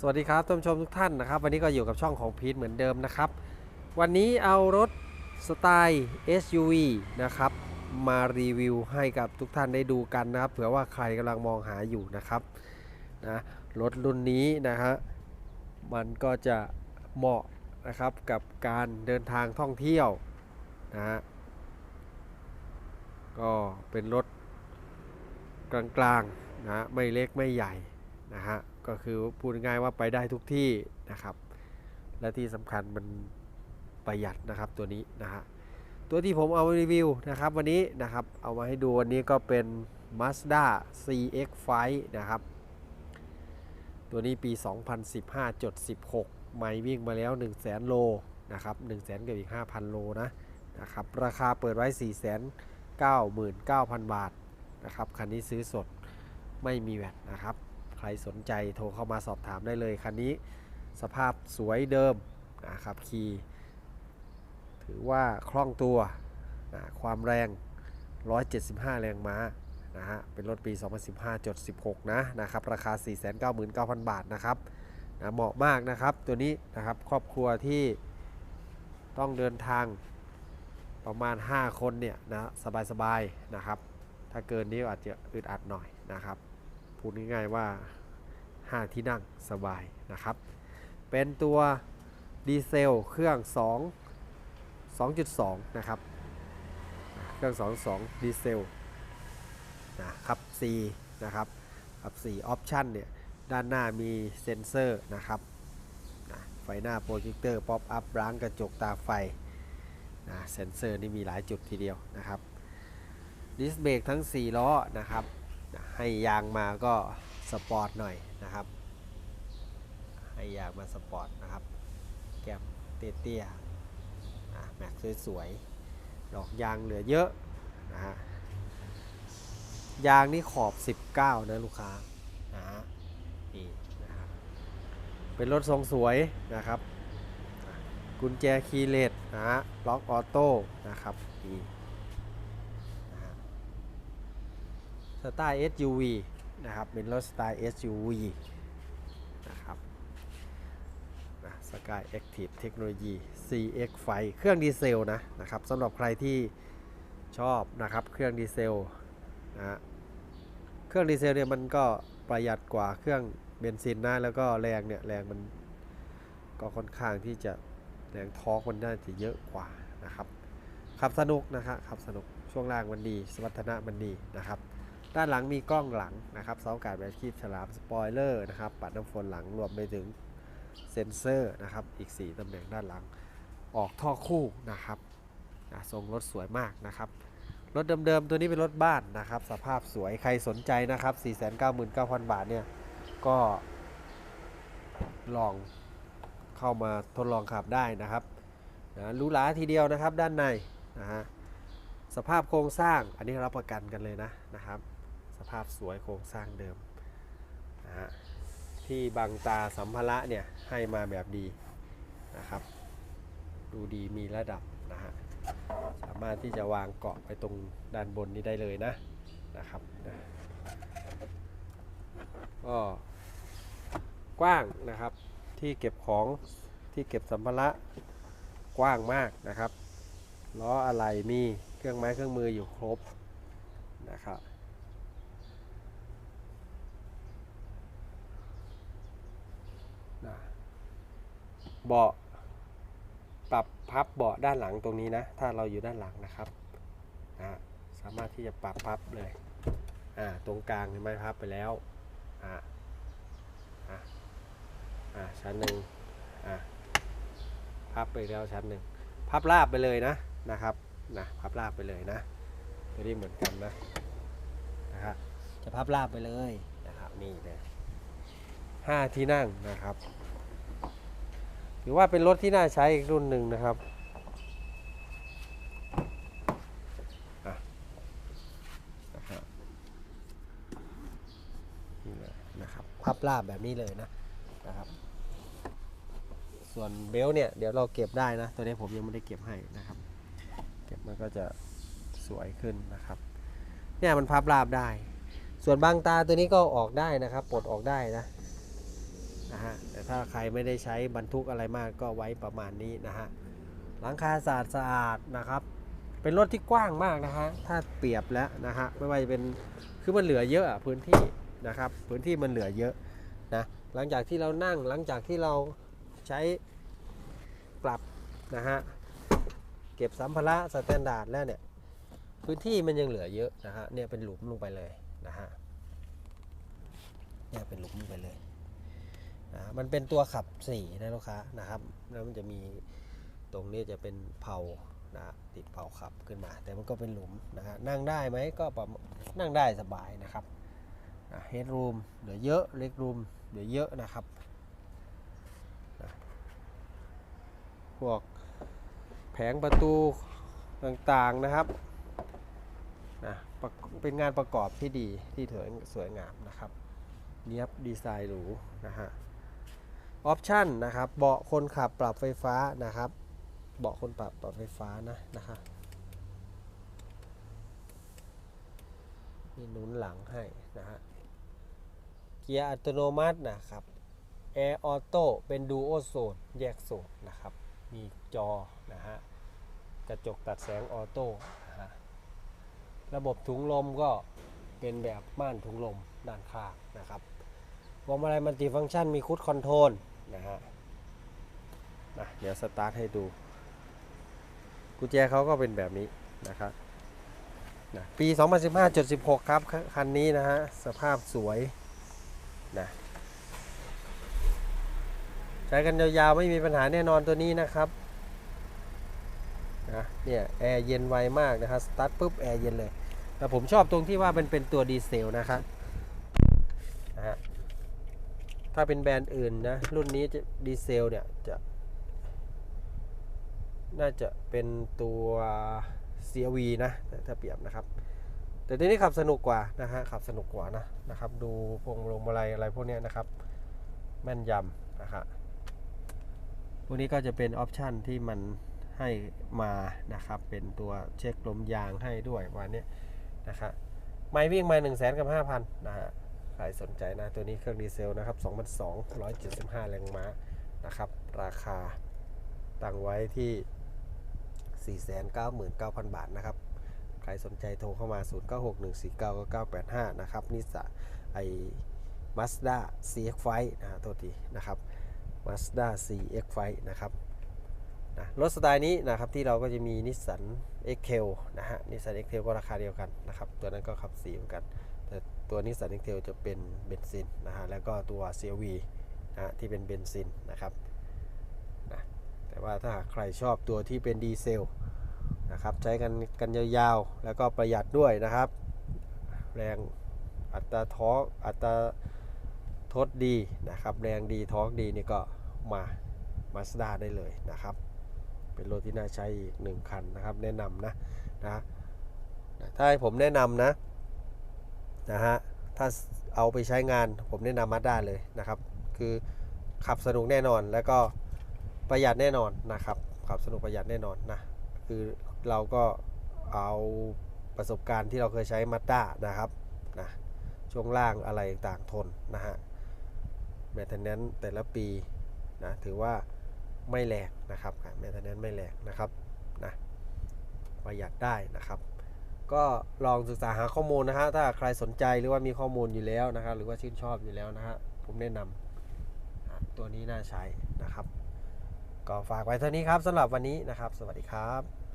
สวัสดีครับท่านผู้ชมทุกท่านนะครับ วันนี้ก็อยู่กับช่องของพีทเหมือนเดิมนะครับ วันนี้เอารถสไตล์ SUV นะครับ มารีวิวให้กับทุกท่านได้ดูกันนะครับ เผื่อว่าใครกำลังมองหาอยู่นะครับนะรถรุ่นนี้นะฮะมันก็จะเหมาะนะครับกับการเดินทางท่องเที่ยวนะฮะก็เป็นรถกลางๆนะฮะไม่เล็กไม่ใหญ่นะฮะ ก็คือพูดง่ายว่าไปได้ทุกที่นะครับ และที่สำคัญมันประหยัดนะครับตัวนี้นะฮะตัวที่ผมเอามารีวิวนะครับวันนี้นะครับเอามาให้ดูวันนี้ก็เป็น Mazda CX-5 นะครับ ตัวนี้ปี 2015.16 ไม่วิ่งมาแล้ว 1 0 0 0 0แโลนะครับ1 0 0 0 0 0กับอีก 5,000 โลนะนะครับราคาเปิดไว้ 499,000 บาทนะครับคันนี้ซื้อสดไม่มีแวตนะครับ รสนใจโทรเข้ามาสอบถามได้เลย คันนี้สภาพสวยเดิมนะครับขี่ถือว่าคล่องตัวนะความแรง 175 แรงม้านะฮะ เป็นรถปี 2015.16 นะนะครับ ราคา 499,000 บาทนะครับนะเหมาะมากนะครับตัวนี้นะครับครอบครัวที่ต้องเดินทางประมาณ 5 คนเนี่ยนะสบายๆนะครับ ถ้าเกินนี้อาจจะอึดอัดหน่อยนะครับ พูดง่ายๆว่า 5 ที่นั่งสบายนะครับ เป็นตัวดีเซลเครื่อง 2 2.2 นะครับ เครื่อง 22 ดีเซลนะครับ4นะครับครับ4ออปชันเนี่ย ด้านหน้ามีเซ็นเซอร์นะครับนะไฟหน้าโปรเจคเตอร์ ป๊อปอัพล้างกระจกตาไฟนะเซ็นเซอร์นี่มีหลายจุดทีเดียวนะครับดิสเบรกทั้ง 4 ล้อนะครับ ให้ยางมาก็สปอร์ตหน่อย นะครับ ให้ยางมาสปอร์ตนะครับ แก้มเตี้ยๆแม็กสวยๆดอกยางเหลือเยอะนะฮะยางนี่ขอบ 19 นะลูกค้านะฮะนี่นะครับเป็นรถทรงสวยนะครับ กุญแจคีย์เลสนะฮะล็อกออโต้นะครับนี่นะฮะสไตล์ SUV นะครับเป็นรถสไตล์ SUV นะครับสกาย Active Technology CX ไฟเครื่องดีเซลนะนะครับสำหรับใครที่ชอบนะครับเครื่องดีเซลนะฮะเครื่องดีเซลเนี่ยมันก็ประหยัดกว่าเครื่องเบนซินนะแล้วก็แรงเนี่ยแรงมันก็ค่อนข้างที่จะแรงทอร์กมันน่าจะเยอะกว่านะครับขับสนุกนะครับขับสนุกช่วงล่างมันดี สมรรถนะมันดีนะครับ ด้านหลังมีกล้องหลังนะครับเสาอากาศแบบคีบฉลามสปอยเลอร์นะครับปัดน้ำฝนหลังรวมไปถึงเซ็นเซอร์นะครับอีก 4ตำแหน่งด้านหลังออกท่อคู่นะครับนะทรงรถสวยมากนะครับรถเดิมๆตัวนี้เป็นรถบ้านนะครับ สภาพสวยใครสนใจนะครับ 499,000 บาทเนี่ยก็ลองเข้ามาทดลองขับได้นะครับนะรูหราทีเดียวนะครับด้านในนะฮะสภาพโครงสร้างอันนี้รับประกันกันเลยนะนะครับ สภาพสวยโครงสร้างเดิมนะฮะที่บังตาสัมภาระเนี่ยให้มาแบบดีนะครับ ดูดีมีระดับนะฮะสามารถที่จะวางเกาะไปตรงด้านบนนี้ได้เลยนะนะครับนะก็กว้างนะครับที่เก็บของที่เก็บสัมภาระกว้างมากนะครับล้ออะไรมีเครื่องไม้เครื่องมืออยู่ครบนะครับ นะเบาะปรับพับเบาะด้านหลังตรงนี้นะ ถ้าเราอยู่ด้านหลังนะครับนะสามารถที่จะปรับพับเลยอ่าตรงกลางเห็นไหมพับไปแล้วอ่าอ่าอ่าชั้นหนึ่งอ่าพับไปแล้วชั้นหนึ่งพับราบไปเลยนะนะครับนะพับราบไปเลยนะตัวนี้เหมือนกันนะนะครับจะพับราบไปเลยนะครับนี่เลยห้าที่นั่งนะครับ ถือว่าเป็นรถที่น่าใช้อีกรุ่นหนึ่งนะครับอะนะครับนี่เลยนะครับพับราบแบบนี้เลยนะนะครับ ส่วนเบลต์เนี่ยเดี๋ยวเราเก็บได้นะ ตัวนี้ผมยังไม่ได้เก็บให้นะครับ เก็บมันก็จะสวยขึ้นนะครับเนี่ยมันพับราบได้ ส่วนบางตาตัวนี้ก็ออกได้นะครับ ปลดออกได้นะ นะฮะแต่ถ้าใครไม่ได้ใช้บรรทุกอะไรมากก็ไว้ประมาณนี้นะฮะหลังคาสะอาดสะอาดนะครับ เป็นรถที่กว้างมากนะฮะถ้าเปรียบแล้วนะฮะไม่ว่าจะเป็นคือมันเหลือเยอะอะพื้นที่นะครับ พื้นที่มันเหลือเยอะนะหลังจากที่เรานั่งหลังจากที่เราใช้ปรับนะฮะเก็บสัมภาระสแตนดาร์ดแล้วเนี่ยพื้นที่มันยังเหลือเยอะนะฮะเนี่ยเป็นหลุมลงไปเลยนะฮะเนี่ยเป็นหลุมลงไปเลย นะมันเป็นตัวขับสี่นะลูกค้านะครับแล้วมันจะมีตรงนี้จะเป็นเผานะติดเผาขับขึ้นมา แต่มันก็เป็นหลุมนะฮะนั่งได้ไหมก็ประนั่งได้สบายนะครับเฮดรูมเหลือเยอะเล็กรูมเหลือเยอะนะครับนะพวกแผงประตูต่างๆนะครับนะเป็นงานประกอบที่ดีที่สวยสวยงามนะครับเนี้ยบดีไซน์หรูนะฮะ ออปชั่นนะครับเบาะคนขับปรับไฟฟ้านะครับ เบาะคนปรับปรับไฟฟ้านะนะคะมีหนุนหลังให้นะฮะเกียร์อัตโนมัตินะครับแอร์ออโต้เป็นดูโอโซนแยกโซนนะครับ มีจอนะฮะกระจกตัดแสงออโต้นะฮะระบบถุงลมก็เป็นแบบม่านถุงลมด้านข้างนะครับพวงมาลัยมัลติฟังก์ชันมีคุดคอนโทรล นะฮะนะเดี๋ยวสตาร์ทให้ดู กุญแจเขาก็เป็นแบบนี้นะครับนะปี 2015.16 ครับ คันนี้นะฮะ สภาพสวยนะใช้กันยาวๆ ไม่มีปัญหาแน่นอนตัวนี้นะครับนะเนี่ย แอร์เย็นไวมากนะครับสตาร์ทปุ๊บ แอร์เย็นเลย แต่ผมชอบตรงที่ว่ามันเป็นตัวดีเซลนะครับนะฮะ ถ้าเป็นแบรนด์อื่นนะ รุ่นนี้จะดีเซลเนี่ยจะ น่าจะเป็นตัว CRV นะ ถ้าเปรียบนะครับ แต่ตัวนี้ขับสนุกกว่านะฮะขับสนุกกว่านะนะครับ ดูพวงลงมาลัยอะไรพวกนี้นะครับ แม่นยำนะครับพวกนี้ก็จะเป็นออปชันที่มันให้มานะครับ เป็นตัวเช็คลมยางให้ด้วยวันนี้นะครับไม่วิ่งมา1นึ่งแสนกับห้าพันนะฮะ ใครสนใจนะตัวนี้เครื่องดีเซลนะครับ2,200 175 แรงม้านะครับ ราคาตั้งไว้ที่ 499,000 บาทนะครับ ใครสนใจโทรเข้ามา 0961499985 นะครับนิสสะไอ Mazda CX-5 นะฮะโทษทีนะครับ Mazda CX-5 นะครับนะรถสไตล์นี้นะครับที่เราก็จะมีนิสสัน XL นะฮะนิสสัน XL ก็ราคาเดียวกันนะครับ ตัวนั้นก็ขับสีเหมือนกัน ตัวนิสสัน X-Trail จะเป็นเบนซินนะฮะแล้วก็ตัว CRV นะฮะที่เป็นเบนซินนะครับแต่ว่าถ้าหากใครชอบตัวที่เป็นดีเซลนะครับใช้กันกันยาวๆ แล้วก็ประหยัดด้วยนะครับ แรงอัตราทอกอัตราทดดีนะครับ แรงดีทอกดีนี่ก็มามาสด้าได้เลยนะครับ เป็นรถที่น่าใช้อีกหนึ่งคันนะครับ แนะนำนะนะถ้าให้ผมแนะนำนะ นะฮะถ้าเอาไปใช้งานผมแนะนำมาด้าเลยนะครับ คือขับสนุกแน่นอนแล้วก็ประหยัดแน่นอนนะครับขับสนุกประหยัดแน่นอนนะคือเราก็เอาประสบการณ์ที่เราเคยใช้มาด้านะครับนะช่วงล่างอะไรต่างทนนะฮะแมทเทนแนนแต่ละปีนะถือว่าไม่แรงนะครับแมทเทนแนนไม่แรงนะครับนะประหยัดได้นะครับ ก็ลองศึกษาหาข้อมูลนะฮะถ้าใครสนใจหรือว่ามีข้อมูลอยู่แล้วนะครับหรือว่าชื่นชอบอยู่แล้วนะฮะผมแนะนำตัวนี้น่าใช้นะครับ ก็ฝากไว้เท่านี้ครับสำหรับวันนี้นะครับ สวัสดีครับ